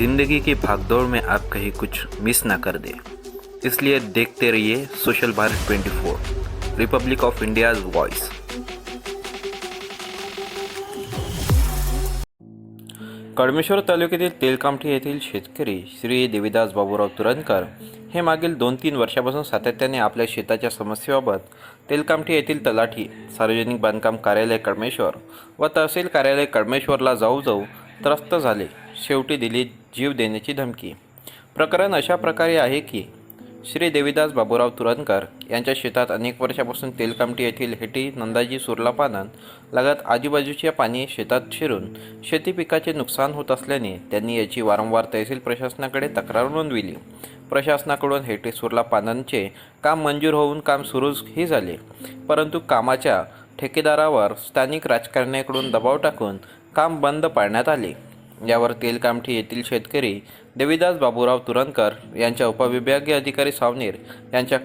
जिंदगी की भागदौड़ में आप कहीं कुछ मिस ना कर दे। इसलिए देखते रहिए social Bharat 24 republic of India's voice Kadmeshwar तालुक्यातील तेलकामठी येथील शेतकरी श्री देवीदास बाबूराव तुरंकर हे मागील दोन तीन वर्षापासून सातत्याने आपल्या शेताच्या समस्येबाबत तेलकामठी येथील तलाठी सार्वजनिक बांधकाम कार्यालय कडमेश्वर व तहसील कार्यालय कडमेश्वरला जाऊ जाऊ त्रस्त झाले. शेवटी दिली जीव देण्याची धमकी. प्रकरण अशा प्रकारे आहे की श्री देवीदास बाबूराव तुरंकर यांच्या शेतात अनेक वर्षापासून तेलकामटी येथील हेटी नंदाजी सुरला पानन लगत आजूबाजूच्या पाणी शेतात शिरून शेती पिकाचे नुकसान होत असल्याने त्यांनी याची वारंवार तहसील प्रशासनाकडे तक्रार नोंदविली. प्रशासनाकडून हेटी सुरला पानांचे काम मंजूर होऊन काम सुरूही झाले परंतु कामाच्या ठेकेदारावर स्थानिक राजकारण्याकडून दबाव टाकून काम बंद पाडण्यात आले. यावर तेलकामठी येथील शेतकरी देवीदास बाबूराव तुरंकर यांच्या उपविभागीय अधिकारी सावनेर यांच्या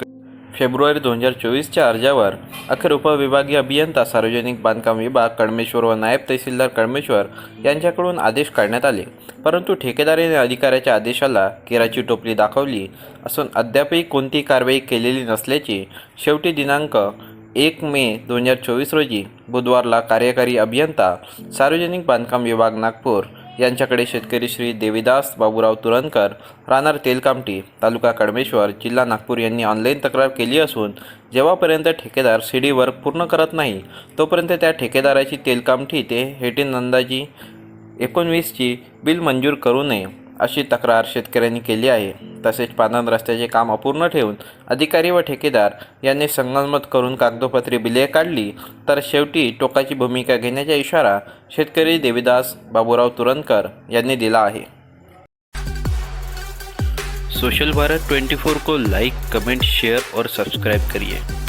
फेब्रुवारी दोन हजार चोवीसच्या अर्जावर अखेर उपविभागीय अभियंता सार्वजनिक बांधकाम विभाग कळमेश्वर व नायब तहसीलदार कळमेश्वर यांच्याकडून आदेश काढण्यात आले. परंतु ठेकेदारीने अधिकाऱ्याच्या आदेशाला केराची टोपली दाखवली असून अद्यापही कोणतीही कारवाई केलेली नसल्याची शेवटी दिनांक एक मे दोन हजार चोवीस रोजी बुधवारला कार्यकारी अभियंता सार्वजनिक बांधकाम विभाग नागपूर यांच्याकडे शेतकरी श्री देवीदास बाबूराव तुरंकर राहणार तेलकामटी तालुका कडमेश्वर जिल्हा नागपूर यांनी ऑनलाईन तक्रार केली असून जेव्हापर्यंत ठेकेदार सी डी वर्क पूर्ण करत नाही तोपर्यंत त्या ठेकेदाराची तेलकामठी ते हेटीन नंदाजी एकोणवीसची बिल मंजूर करू नये अशी तक्रार शेतकऱ्यांनी केली आहे. तसेच पानन रस्त्याचे काम अपूर्ण ठेवून अधिकारी व ठेकेदार यांनी संगनमत करून कागदोपत्री बिले काढली. तर शेवटी टोकाची भूमिका घेण्याचा इशारा शेतकरी देवीदास बाबूराव तुरंकर यांनी दिला आहे. सोशल भारत 24 को लाइक कमेंट शेयर और सब्सक्राइब करिए.